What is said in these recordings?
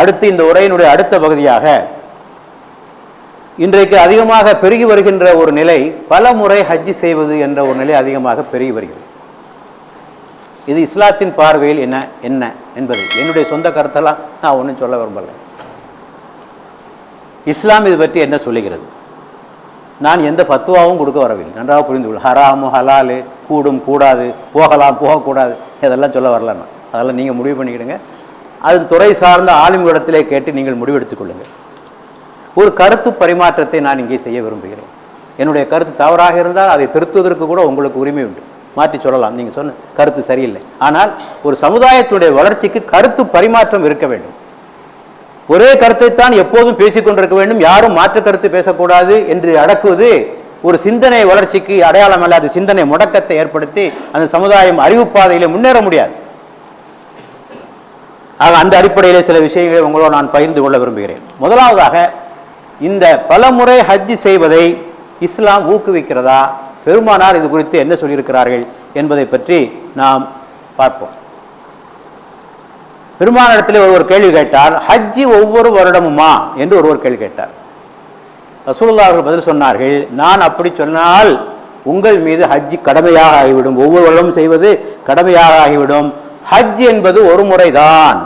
அடுத்து இந்த உரையினுடைய அடுத்த பகுதியாக இன்றைக்கு அதிகமாக பெருகி வருகின்ற ஒரு நிலை பல முறை ஹஜ்ஜி செய்வது என்ற ஒரு நிலை அதிகமாக பெருகி வருகிறது. இது இஸ்லாத்தின் பார்வையில் என்ன என்ன என்பது என்னுடைய சொந்த கருத்தெல்லாம் நான் ஒன்றும் சொல்ல விரும்பல. இஸ்லாம் இது பற்றி என்ன சொல்லுகிறது? நான் எந்த ஃபத்துவாவும் கொடுக்க வரவில்லை. நன்றாக புரிந்து கொள். ஹராமு ஹலாலு கூடும் கூடாது போகலாம் போகக்கூடாது இதெல்லாம் சொல்ல வரல நான். அதெல்லாம் நீங்கள் முடிவு பண்ணிக்கிடுங்க. அது துறை சார்ந்த ஆளுமிடத்திலே கேட்டு நீங்கள் முடிவெடுத்துக் கொள்ளுங்கள். ஒரு கருத்து பரிமாற்றத்தை நான் இங்கே செய்ய விரும்புகிறேன். என்னுடைய கருத்து தவறாக இருந்தால் அதை திருத்துவதற்கு கூட உங்களுக்கு உரிமை உண்டு. மாற்றி சொல்லலாம். நீங்கள் சொன்ன கருத்து சரியில்லை. ஆனால் ஒரு சமுதாயத்துடைய வளர்ச்சிக்கு கருத்து பரிமாற்றம் இருக்க வேண்டும். ஒரே கருத்தைத்தான் எப்போதும் பேசிக் கொண்டிருக்க வேண்டும். யாரும் மாற்று கருத்து பேசக்கூடாது என்று அடக்குவது ஒரு சிந்தனை வளர்ச்சிக்கு அடையாளம் அல்லாத சிந்தனை முடக்கத்தை ஏற்படுத்தி அந்த சமுதாயம் அறிவுப்பாதையிலே முன்னேற முடியாது. ஆக அந்த அடிப்படையிலே சில விஷயங்களை உங்களோடு நான் பகிர்ந்து கொள்ள விரும்புகிறேன். முதலாவதாக இந்த பலமுறை ஹஜ்ஜி செய்வதை இஸ்லாம் ஊக்குவிக்கிறதா? பெருமானார் இது குறித்து என்ன சொல்லியிருக்கிறார்கள் என்பதை பற்றி நாம் பார்ப்போம். பெருமானிடத்தில் ஒருவர் கேள்வி கேட்டார் ஹஜ்ஜி ஒவ்வொரு வருடமுமா? என்று ஒருவர் கேள்வி கேட்டார். ரசூல்லா அவர்கள் பதில் சொன்னார்கள் நான் அப்படி சொன்னால் உங்கள் மீது ஹஜ்ஜி கடமையாக ஆகிவிடும். ஒவ்வொரு வருடமும் செய்வது கடமையாக ஆகிவிடும். ஹஜ் என்பது ஒரு முறைதான்.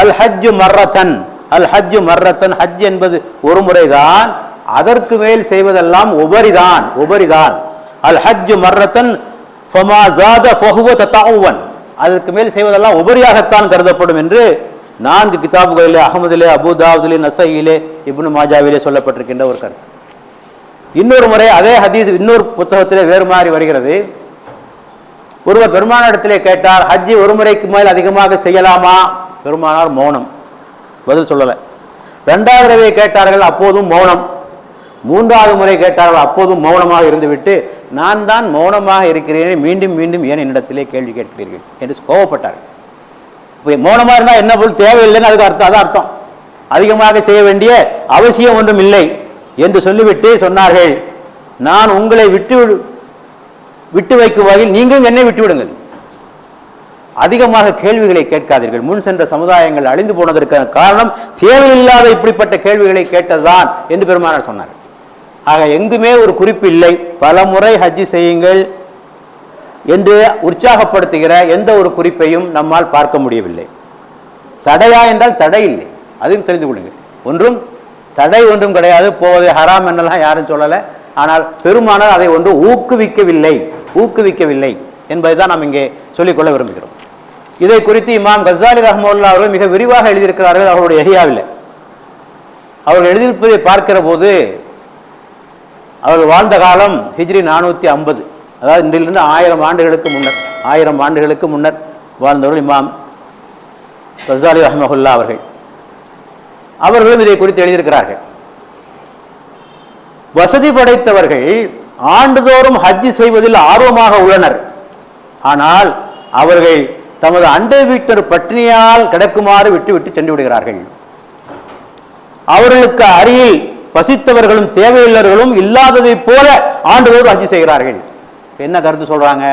அல் ஹஜ்ஜு மர்ரத்தன். அல் ஹஜ்ஜு மர்ரத்தன் ஹஜ் என்பது ஒரு முறைதான். அதற்கு மேல் செய்வதெல்லாம் உபரிதான் உபரிதான். அல் ஹஜ்ஜு மர்ரத்தன் அதற்கு மேல் செய்வதெல்லாம் உபரியாகத்தான் கருதப்படும் என்று நான்கு கிதாபுகளிலே அகமதிலே அபுதாவுதிலே நசையிலே இப்னு மாஜாவிலே சொல்லப்பட்டிருக்கின்ற ஒரு கருத்து. இன்னொரு முறை அதே ஹதீஸ் இன்னொரு புத்தகத்திலே வேறு மாதிரி வருகிறது. ஒருவர் பெருமானிடத்திலே கேட்டார் ஹஜ்ஜி ஒரு முறைக்கு மேல் அதிகமாக செய்யலாமா? பெருமானார் மௌனம். பதில் சொல்லலை. ரெண்டாவது தடவை கேட்டார்கள் அப்போதும் மௌனம். மூன்றாவது முறை கேட்டார்கள் அப்போதும் மௌனமாக இருந்துவிட்டு நான் தான் மௌனமாக இருக்கிறேன் மீண்டும் மீண்டும் ஏன் என்னிடத்திலே கேள்வி கேட்கிறீர்கள்? என்று கோவப்பட்டார்கள் இப்போ மௌனமாக இருந்தால் என்ன பொருள்? தேவையில்லைன்னு அதுக்கு அர்த்தம் அதான் அர்த்தம். அதிகமாக செய்ய வேண்டிய அவசியம் ஒன்றும் இல்லை என்று சொல்லிவிட்டு சொன்னார்கள் நான் உங்களை விட்டு விடு- விட்டு வைக்கும் வகையில் நீங்களும் என்னை விட்டுவிடுங்கள். அதிகமாக கேள்விகளை கேட்காதீர்கள். முன் சென்ற சமுதாயங்கள் அழிந்து போனதற்கான காரணம் தேவையில்லாத இப்படிப்பட்ட கேள்விகளை கேட்டதுதான் என்று பெருமானார் சொன்னார். ஆக எங்குமே ஒரு குறிப்பு இல்லை. பல முறை ஹஜ்ஜி செய்யுங்கள் என்று உற்சாகப்படுத்துகிற எந்த ஒரு குறிப்பையும் நம்மால் பார்க்க முடியவில்லை. தடையா என்றால் தடை இல்லை. அதையும் தெரிந்து கொள்ளுங்கள். ஒன்றும் தடை ஒன்றும் கிடையாது. போவது ஹராம் என்னெல்லாம் யாரும் சொல்லலை. ஆனால் பெருமானார் அதை ஒன்று ஊக்குவிக்கவில்லை. ஊக்குவிக்கவில்லை என்பதை தான் நாம் இங்கே சொல்லிக்கொள்ள விரும்புகிறோம். இதை குறித்து இமாம் கசாலி ரஹமுல்லா அவர்கள் மிக விரிவாக எழுதியிருக்கிறார்கள் அவருடைய எஹியாவில். அவர்கள் எழுதியிருப்பதை பார்க்கிற போது அவர்கள் வாழ்ந்த காலம் ஹிஜ்ரி நானூற்றி ஐம்பது. அதாவது இன்றிலிருந்து ஆயிரம் ஆண்டுகளுக்கு முன்னர் ஆயிரம் ஆண்டுகளுக்கு முன்னர் வாழ்ந்தவர்கள் இமாம் கசாலி ரஹமஹுல்லா அவர்கள். அவர்களும் இதை குறித்து எழுதியிருக்கிறார்கள். வசதி படைத்தவர்கள் ஆண்டுதோறும் ஹஜ்ஜி செய்வதில் ஆர்வமாக உள்ளனர். ஆனால் அவர்கள் தமது அண்டை வீட்டர் பட்டினியால் கிடக்குமாறு விட்டு விட்டு சென்று விடுகிறார்கள். அவர்களுக்கு அருகில் பசித்தவர்களும் தேவையுள்ளவர்களும் இல்லாததைப் போல ஆண்டுதோறும் ஹஜ்ஜி செய்கிறார்கள். என்ன கருத்து சொல்றாங்க?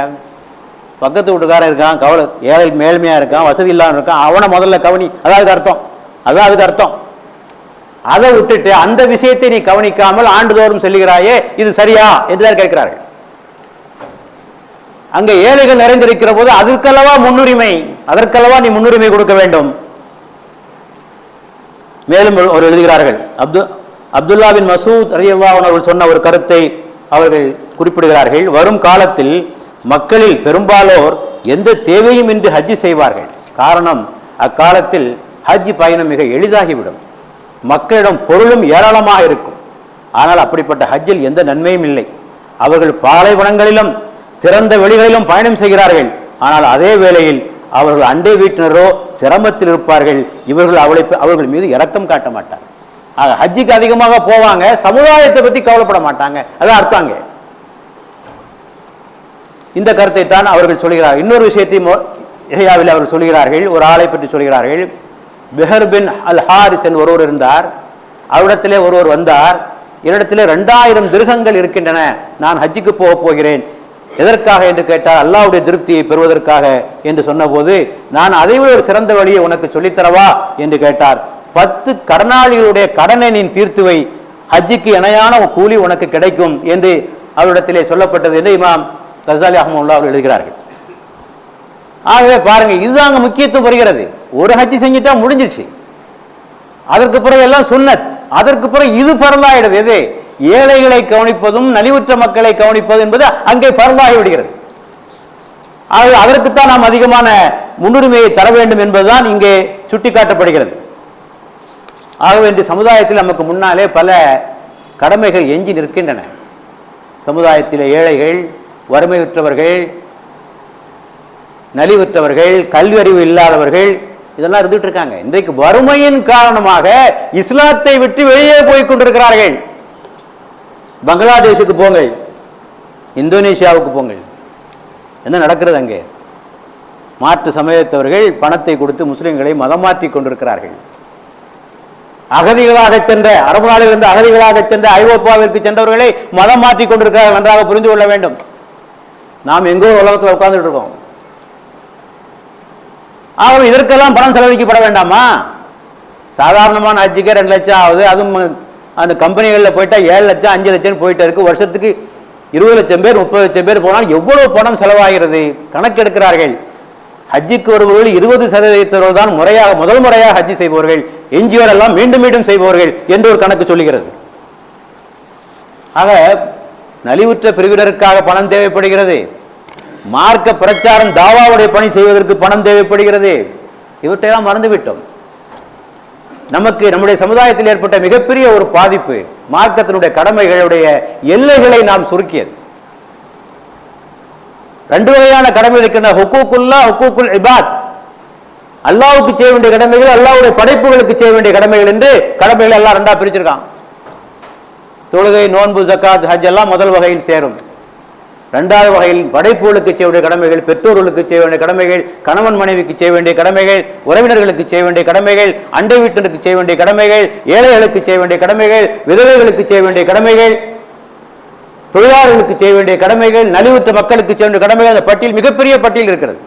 பக்கத்து வீட்டுக்காரன் இருக்கான் கவலை ஏழை மேல்மையா இருக்கான் வசதி இல்லாமல் இருக்கான் அவனை முதல்ல கவனி. அதான் அர்த்தம். அதான் அதுக்கு அர்த்தம். அதை விட்டுட்டு அந்த விஷயத்தை நீ கவனிக்காமல் ஆண்டுதோறும் செல்லுகிறாயே இது சரியா? என்றுதான் கேட்கிறார்கள். அங்க ஏழைகள் நிறைந்திருக்கிற போது அதற்கல்லவா முன்னுரிமை? அதற்கல்லவா நீ முன்னுரிமை கொடுக்க வேண்டும்? மேலும் ஒரு எழுதுகிறார்கள். அப்து அப்துல்லா பின் மசூத் ரலியல்லாஹு அவர்கள் சொன்ன ஒரு கருத்தை அவர்கள் குறிப்பிடுகிறார்கள். வரும் காலத்தில் மக்களில் பெரும்பாலோர் எந்த தேவையும் இன்றி ஹஜ்ஜி செய்வார்கள். காரணம் அக்காலத்தில் ஹஜ் பயணம் மிக எளிதாகிவிடும். மக்களிடம் பொருளும் ஏராளமாக இருக்கும். ஆனால் அப்படிப்பட்ட ஹஜ்ஜில் எந்த நன்மையும் இல்லை. அவர்கள் பாலைவனங்களிலும் திறந்த வெளிகளிலும் பயணம் செய்கிறார்கள். ஆனால் அதே வேளையில் அவர்கள் அண்டை வீட்டினரோ சிரமத்தில் இருப்பார்கள். இவர்கள் அவளை அவர்கள் மீது இரக்கம் காட்ட மாட்டார். ஆக ஹஜ்ஜிக்கு அதிகமாக போவாங்க சமுதாயத்தை பத்தி கவலைப்பட மாட்டாங்க. அதான் அர்த்தாங்க இந்த கருத்தை தான் அவர்கள் சொல்கிறார் இன்னொரு விஷயத்தையும் இசையாவில் அவர்கள் சொல்கிறார்கள் ஒரு ஆளை பற்றி சொல்கிறார்கள். பெஹர் பின் அல் ஹாரிஸ் என் ஒருவர் இருந்தார். அவரிடத்திலே ஒருவர் வந்தார். என்னிடத்திலே ரெண்டாயிரம் திருகங்கள் இருக்கின்றன. நான் ஹஜ்ஜுக்கு போக போகிறேன். எதற்காக என்று கேட்டார் அல்லாவுடைய திருப்தியை பெறுவதற்காக என்று சொன்னபோது நான் அதைவிட ஒரு சிறந்த வழியை உனக்கு சொல்லித்தரவா என்று கேட்டார். பத்து கடனாளிகளுடைய கடனை நீ தீர்த்துவை. ஹஜ்ஜுக்கு இணையான ஒரு கூலி உனக்கு கிடைக்கும் என்று அவரிடத்திலே சொல்லப்பட்டது என்று இமாம் கசாலி அஹமுல்லா அவர்கள் எழுதுகிறார்கள். ஆகவே பாருங்க இதுதாங்க முக்கியத்துவம் வருகிறது ஒரு ஹஜ்ஜி செஞ்சுட்டா முடிஞ்சிருச்சு. அதற்கு பிறகு எல்லாம் சுன்னத். அதற்கு பிறகு இது பரலாயிடுது எது? ஏழைகளை கவனிப்பதும் நலிவுற்ற மக்களை கவனிப்பதும் என்பது அங்கே பரலாகி விடுகிறது. ஆகவே அதற்குத்தான் நாம் அதிகமான முன்னுரிமையை தர வேண்டும் என்பதுதான் இங்கே சுட்டிக்காட்டப்படுகிறது. ஆகவே இன்று சமுதாயத்தில் நமக்கு முன்னாலே பல கடமைகள் எஞ்சி நிற்கின்றன. சமுதாயத்தில் ஏழைகள் வறுமையுற்றவர்கள் நலிவுற்றவர்கள் கல்வி அறிவு இல்லாதவர்கள் இதெல்லாம் இருந்துட்டு இருக்காங்க இன்றைக்கு வறுமையின் காரணமாக இஸ்லாத்தை விட்டு வெளியே போய் கொண்டிருக்கிறார்கள். பங்களாதேஷுக்கு போங்கள். இந்தோனேஷியாவுக்கு போங்கள். என்ன நடக்கிறது அங்கே? மாற்று சமயத்தவர்கள் பணத்தை கொடுத்து முஸ்லிம்களை மதம் மாற்றி கொண்டிருக்கிறார்கள். அகதிகளாக சென்ற அரபு நாடுகளிலிருந்து அகதிகளாக சென்ற ஐரோப்பாவிற்கு சென்றவர்களை மதம் மாற்றி கொண்டிருக்கிறார்கள் நன்றாக புரிந்து கொள்ள வேண்டும். நாம் எங்கோ உலகத்தில் உட்கார்ந்துட்டு இருக்கோம். ஆகவே இதற்கெல்லாம் பணம் செலவழிக்கப்பட வேண்டாமா? சாதாரணமான ஹஜ்ஜுக்கே ரெண்டு லட்சம் ஆகுது. அதுவும் அந்த கம்பெனிகளில் போயிட்டா ஏழு லட்சம் அஞ்சு லட்சம் போயிட்டு இருக்கு. வருஷத்துக்கு இருபது லட்சம் பேர் முப்பது லட்சம் பேர் போனால் எவ்வளவு பணம் செலவாகிறது? கணக்கெடுக்கிறார்கள். ஹஜ்ஜுக்கு வருபவர்கள் இருபது சதவீதத்தவர்கள் தான் முறையாக முதல் முறையாக ஹஜ்ஜி செய்பவர்கள் எஞ்சியோரெல்லாம் மீண்டும் மீண்டும் செய்பவர்கள் என்று ஒரு கணக்கு சொல்லுகிறது. ஆக நலிவுற்ற பிரிவினருக்காக பணம் தேவைப்படுகிறது. மார்க்க பிரச்சாரம் தாவாவுடைய பணி செய்வதற்கு பணம் தேவைப்படுகிறது. இவற்றையெல்லாம் மறந்துவிட்டோம். நமக்கு நம்முடைய சமுதாயத்தில் ஏற்பட்ட மிகப்பெரிய ஒரு பாதிப்பு மார்க்கத்தினுடைய கடமைகளுடைய எல்லைகளை நாம் சுருக்கியது. ரெண்டு வகையான கடமை இருக்கின்ற ஹுக்கூக்குல்லா ஹுக்கூக்குல் இபாத். அல்லாவுக்கு செய்ய வேண்டிய கடமைகள் அல்லாவுடைய படைப்புகளுக்கு செய்ய வேண்டிய கடமைகள் என்று கடமைகள் எல்லாம் ரெண்டா பிரிச்சிருக்கான் தொழுகை நோன்பு ஜக்காத் ஹஜ் எல்லாம் முதல் வகையில் சேரும். ரெண்டாவது வகையில் படைப்புகளுக்கு செய்ய வேண்டிய கடமைகள் பெற்றோர்களுக்கு செய்ய வேண்டிய கடமைகள் கணவன் மனைவிக்கு செய்ய வேண்டிய கடமைகள் உறவினர்களுக்கு செய்ய வேண்டிய கடமைகள் அண்டை வீட்டினருக்கு செய்ய வேண்டிய கடமைகள் ஏழைகளுக்கு செய்ய வேண்டிய கடமைகள் விதவைகளுக்கு செய்ய வேண்டிய கடமைகள் தொழிலாளர்களுக்கு செய்ய வேண்டிய கடமைகள் நலிவுற்ற மக்களுக்கு செய்ய வேண்டிய கடமைகள் அந்த பட்டியல் மிகப்பெரிய பட்டியல் இருக்கிறது.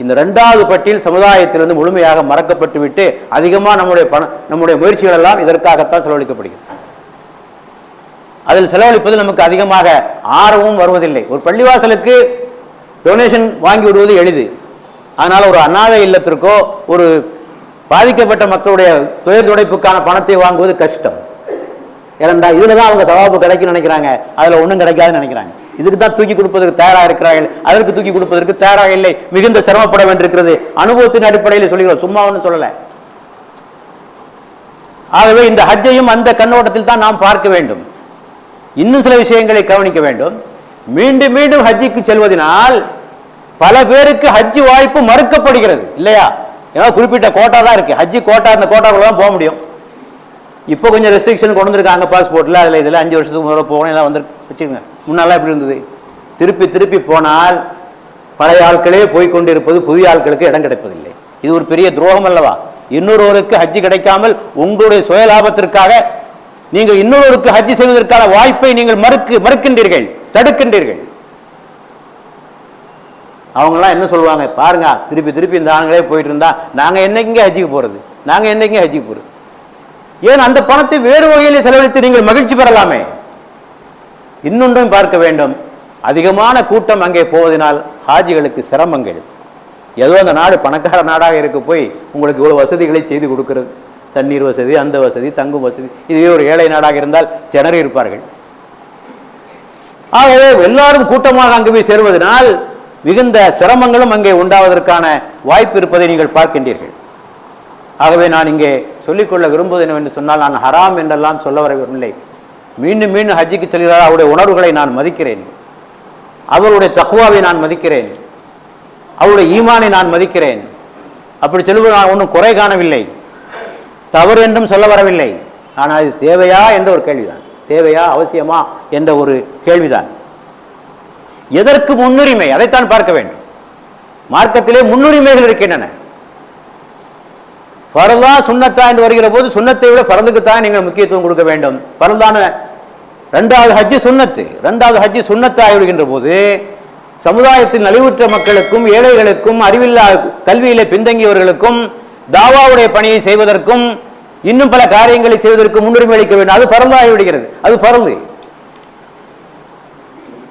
இந்த இரண்டாவது பட்டியல் சமுதாயத்திலிருந்து முழுமையாக மறக்கப்பட்டு விட்டு அதிகமாக நம்முடைய பண நம்முடைய முயற்சிகள் எல்லாம் இதற்காகத்தான் செலவழிக்கப்படுகிறது. அதில் செலவழிப்பது நமக்கு அதிகமாக ஆர்வமும் வருவதில்லை. ஒரு பள்ளிவாசலுக்கு டொனேஷன் வாங்கி விடுவது எளிது. அதனால் ஒரு அநாதை இல்லத்திற்கோ ஒரு பாதிக்கப்பட்ட மக்களுடைய துயர் துடைப்புக்கான பணத்தை வாங்குவது கஷ்டம். ஏனென்றா இதில் தான் அவங்க தவாப்பு கிடைக்கும்னு நினைக்கிறாங்க. அதில் ஒன்றும் கிடைக்காதுன்னு நினைக்கிறாங்க. இதுக்கு தான் தூக்கி கொடுப்பதற்கு தயாராக இருக்கிறார்கள். அதற்கு தூக்கி கொடுப்பதற்கு தயாராக இல்லை. மிகுந்த சிரமப்பட வேண்டியிருக்கிறது. அனுபவத்தின் அடிப்படையில் சொல்கிறோம். சும்மா ஒன்றும் சொல்லலை. ஆகவே இந்த ஹஜ்ஜையும் அந்த கண்ணோட்டத்தில் தான் நாம் பார்க்க வேண்டும். இன்னும் சில விஷயங்களை கவனிக்க வேண்டும். மீண்டும் மீண்டும் ஹஜ்ஜிக்கு செல்வதனால் பல பேருக்கு ஹஜ்ஜி வாய்ப்பு மறுக்கப்படுகிறது. இல்லையா? ஏன்னா குறிப்பிட்ட கோட்டா தான் இருக்கு. ஹஜ்ஜி கோட்டா அந்த கோட்டாக்குள்ள தான் போக முடியும். இப்போ கொஞ்சம் ரெஸ்ட்ரிக்ஷன் கொண்டு வந்திருக்காங்க பாஸ்போர்ட்டில் அதில் இதில் அஞ்சு வருஷத்துக்கு முதல்ல போகணும். எல்லாம் வந்து வச்சுக்கோங்க. முன்னாலாம் எப்படி இருந்தது? திருப்பி திருப்பி போனால் பழைய ஆட்களே போய்கொண்டிருப்பது புதிய ஆட்களுக்கு இடம் கிடைப்பதில்லை. இது ஒரு பெரிய துரோகம் அல்லவா? இன்னொருவருக்கு ஹஜ்ஜி கிடைக்காமல் உங்களுடைய சுய லாபத்திற்காக நீங்கள் இன்னொருவருக்கு ஹஜ்ஜி செய்வதற்கான வாய்ப்பை நீங்கள் மறுக்கு மறுக்கின்றீர்கள் தடுக்கின்றீர்கள். அவங்களாம் என்ன சொல்லுவாங்க? பாருங்க திருப்பி திருப்பி இந்த ஆண்களே போயிட்டு இருந்தா நாங்க என்னைக்குங்க ஹஜ்ஜிக்கு போறது? நாங்க என்னைக்குங்க ஹஜ்ஜிக்கு போறது? ஏன் அந்த பணத்தை வேறு வகையில் செலவழித்து நீங்கள் மகிழ்ச்சி பெறலாமே? இன்னொன்றும் பார்க்க வேண்டும். அதிகமான கூட்டம் அங்கே போவதனால் ஹாஜிகளுக்கு சிரமங்கள். ஏதோ அந்த நாடு பணக்கார நாடாக இருக்க போய் உங்களுக்கு இவ்வளவு வசதிகளை செய்து கொடுக்கிறது. தண்ணீர் வசதி அந்த வசதி தங்கும் வசதி இதுவே ஒரு ஏழை நாடாக இருந்தால் திணறி இருப்பார்கள். ஆகவே எல்லாரும் கூட்டமாக அங்கு போய் சேருவதனால் மிகுந்த சிரமங்களும் அங்கே உண்டாவதற்கான வாய்ப்பு இருப்பதை நீங்கள் பார்க்கின்றீர்கள். ஆகவே நான் இங்கே சொல்லிக்கொள்ள விரும்புவது என்னவென்று சொன்னால் நான் ஹராம் என்றெல்லாம் சொல்ல வரவில்லை. மீண்டும் மீண்டும் ஹஜ்ஜிக்கு செல்கிறார் அவருடைய உணர்வுகளை நான் மதிக்கிறேன். அவருடைய தக்குவாவை நான் மதிக்கிறேன். அவருடைய ஈமானை நான் மதிக்கிறேன். அப்படி சொல்லுவது நான் ஒன்றும் குறை காணவில்லை. தவறு என்றும் சொல்ல வரவில்லை. ஆனால் இது தேவையா என்ற ஒரு கேள்விதான். தேவையா அவசியமா என்ற ஒரு கேள்விதான். எதற்கு முன்னுரிமை? அதைத்தான் பார்க்க வேண்டும். மார்க்கத்திலே முன்னுரிமைகள் இருக்கின்றன. பரதா சுண்ணத்தா என்று வருகிற போது சுண்ணத்தை விட பரந்துக்குத்தான் நீங்கள் முக்கியத்துவம் கொடுக்க வேண்டும். பரந்தான ரெண்டாவது ஹஜ்ஜி சுண்ணத்து ரெண்டாவது ஹஜ்ஜு சுண்ணத்து விடுகின்ற போது சமுதாயத்தில் நலிவுற்ற மக்களுக்கும் ஏழைகளுக்கும் அறிவில்லா கல்வியிலே பின்தங்கியவர்களுக்கும் தாவாவுடைய பணியை செய்வதற்கும் இன்னும் பல காரியங்களை செய்வதற்கு முன்னுரிமை அளிக்க வேண்டும். அது பரந்தாகி விடுகிறது. அது பரந்து.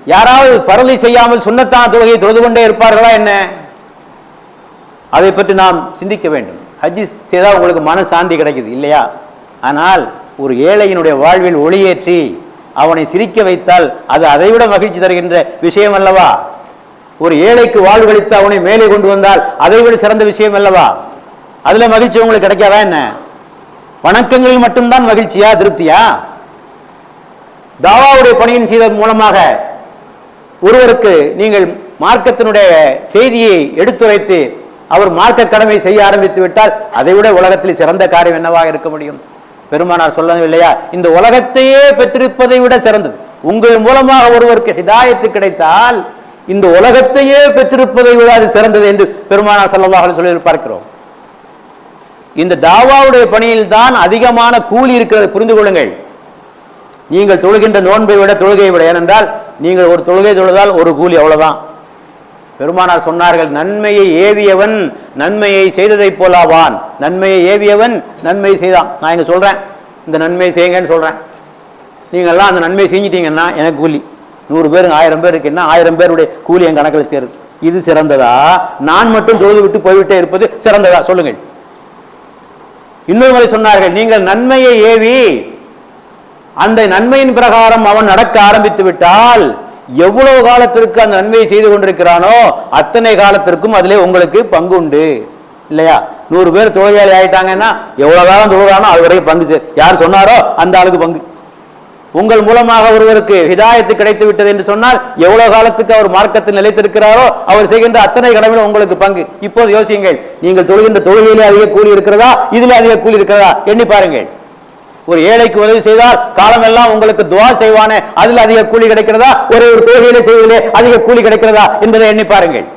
யாராவது பரலை செய்யாமல் சுண்ணத்தான தொழுகையை தொழுது கொண்டே இருப்பார்களா என்ன? அதை பற்றி நாம் சிந்திக்க வேண்டும். ஹஜ்ஜி செய்தால் உங்களுக்கு மன சாந்தி கிடைக்குது இல்லையா? ஆனால் ஒரு ஏழையினுடைய வாழ்வில் ஒளியேற்றி அவனை சிரிக்க வைத்தால் அது அதைவிட மகிழ்ச்சி தருகின்ற விஷயம் அல்லவா? ஒரு ஏழைக்கு வாழ்வழித்து அவனை மேலே கொண்டு வந்தால் அதைவிட சிறந்த விஷயம் அல்லவா? அதுல மகிழ்ச்சி உங்களுக்கு கிடைக்காதா என்ன? வணக்கங்களில் மட்டும்தான் மகிழ்ச்சியா திருப்தியா? தாவாவுடைய பணியின் செய்தன் மூலமாக ஒருவருக்கு நீங்கள் மார்க்கத்தினுடைய செய்தியை எடுத்துரைத்து அவர் மார்க்க கடமை செய்ய ஆரம்பித்து விட்டால் அதை விட உலகத்தில் சிறந்த காரியம் என்னவாக இருக்க முடியும்? பெருமானார் சொல்லவில்லையா இந்த உலகத்தையே பெற்றிருப்பதை விட சிறந்தது. உங்கள் மூலமாக ஒருவருக்கு ஹிதாயத்து கிடைத்தால் இந்த உலகத்தையே பெற்றிருப்பதை விட அது சிறந்தது என்று பெருமானார் ஸல்லல்லாஹு சொல்லி பார்க்கிறோம். இந்த தாவாவுடைய பணியில் தான் அதிகமான கூலி இருக்கிறது. புரிந்து கொள்ளுங்கள். நீங்கள் தொழுகின்ற நோன்பை விட தொழுகையை விட ஏனென்றால் நீங்கள் ஒரு தொழுகை தொழுதால் ஒரு கூலி அவ்வளவுதான். பெருமானார் சொன்னார்கள் நன்மையை ஏவியவன் நன்மையை செய்ததைப் போலாவான். நன்மையை ஏவியவன் நன்மை செய்தான். நான் இங்கே சொல்கிறேன் இந்த நன்மையை செய்யுங்கன்னு சொல்கிறேன் நீங்கள்லாம் அந்த நன்மையை செஞ்சிட்டீங்கன்னா எனக்கு கூலி. நூறு பேருங்க ஆயிரம் பேர் இருக்குன்னா ஆயிரம் பேருடைய கூலி என் கணக்கில் சேருது. இது சிறந்ததா? நான் மட்டும் தொழுது விட்டு போய்விட்டே இருப்பது சிறந்ததா? சொல்லுங்கள். இன்னொரு முறை சொன்னார்கள் நீங்கள் நன்மையை ஏவி அந்த நன்மையின் பிரகாரம் அவன் நடக்க ஆரம்பித்து விட்டால் எவ்வளவு காலத்திற்கு அந்த நன்மையை செய்து கொண்டிருக்கிறானோ அத்தனை காலத்திற்கும் அதிலே உங்களுக்கு பங்கு உண்டு. இல்லையா? நூறு பேர் தொழிலாளி ஆயிட்டாங்கன்னா எவ்வளவு காலம் தொழுகிறானோ அது வரைக்கும் பங்கு யார் சொன்னாரோ அந்த ஆளுக்கு பங்கு. உங்கள் மூலமாக ஒருவருக்கு ஹிதாயத்து கிடைத்து விட்டது என்று சொன்னால் எவ்வளவு காலத்துக்கு அவர் மார்க்கத்தில் நிலைத்திருக்கிறாரோ அவர் செய்கின்ற அத்தனை கடமையிலும் உங்களுக்கு பங்கு. இப்போது யோசியுங்கள் நீங்கள் தொழுகின்ற தொழுகையிலே அதிக கூலி இருக்கிறதா? இதிலே அதிக கூலி இருக்கிறதா? எண்ணி பாருங்கள். ஒரு ஏழைக்கு உதவி செய்தால் காலமெல்லாம் உங்களுக்கு துவா செய்வானே அதில் அதிக கூலி கிடைக்கிறதா? ஒரு ஒரு தொழுகையிலே செய்வதிலே அதிக கூலி கிடைக்கிறதா? என்பதை எண்ணி பாருங்கள்.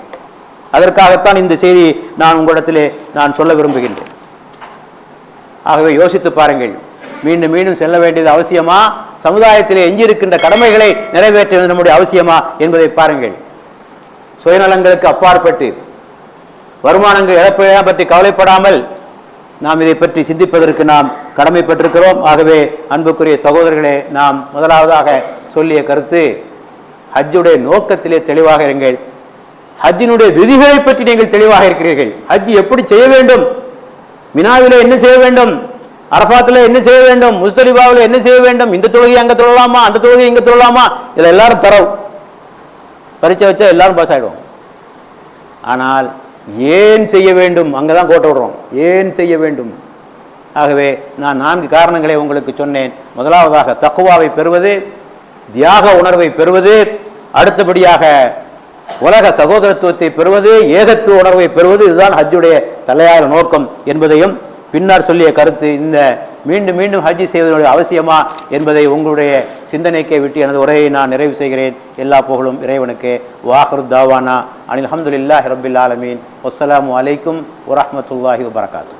அதற்காகத்தான் இந்த செய்தி நான் உங்களிடத்திலே நான் சொல்ல விரும்புகின்றேன். ஆகவே யோசித்து பாருங்கள். மீண்டும் மீண்டும் செல்ல வேண்டியது அவசியமா? சமுதாயத்திலே எஞ்சியிருக்கின்ற கடமைகளை நிறைவேற்ற வேண்டிய நம்முடைய அவசியமா என்பதை பாருங்கள். சுயநலங்களுக்கு அப்பாற்பட்டு வருமானங்கள் இழப்பையெல்லாம் பற்றி கவலைப்படாமல் நாம் இதை பற்றி சிந்திப்பதற்கு நாம் கடமைப்பட்டிருக்கிறோம். ஆகவே அன்புக்குரிய சகோதரர்களே நாம் முதலாவதாக சொல்லிய கருத்து ஹஜ்ஜுடைய நோக்கத்திலே தெளிவாக இருங்கள். ஹஜ்ஜினுடைய விதிகளை பற்றி நீங்கள் தெளிவாக இருக்கிறீர்கள். ஹஜ் எப்படி செய்ய வேண்டும்? மினாவிலே என்ன செய்ய வேண்டும்? அரபாத்தில் என்ன செய்ய வேண்டும்? முஸ்தலிபாவில் என்ன செய்ய வேண்டும்? இந்த தொழுகை அங்கே தொழலாமா? அந்த தொழுகை இங்கே தொழலாமா? இதில் எல்லாரும் தரவு. பரீட்சை வச்சா எல்லாரும் பாஸ் ஆகிடுவோம் ஆனால் ஏன் செய்ய வேண்டும்? அங்கே தான் கோட்டை விடுறோம். ஏன் செய்ய வேண்டும்? ஆகவே நான் நான்கு காரணங்களை உங்களுக்கு சொன்னேன். முதலாவதாக தக்குவாவை பெறுவது தியாக உணர்வை பெறுவது அடுத்தபடியாக உலக சகோதரத்துவத்தை பெறுவது ஏகத்துவ உணர்வை பெறுவது இதுதான் ஹஜ்ஜுடைய தலையாய நோக்கம் என்பதையும் பின்னர் சொல்லிய கருத்து இந்த மீண்டும் மீண்டும் ஹஜ்ஜி செய்வதனுடைய அவசியமா என்பதை உங்களுடைய சிந்தனைக்கே விட்டு எனது உரையை நான் நிறைவு செய்கிறேன். எல்லா புகழும் இறைவனுக்கு. வாஹரு தாவானா. அனில் அஹமதுல்லாஹி ரபில் ஆலமீன். வஸ்ஸலாமு அலைக்கும் வரமத்துல்லாஹி வபரகாத்து.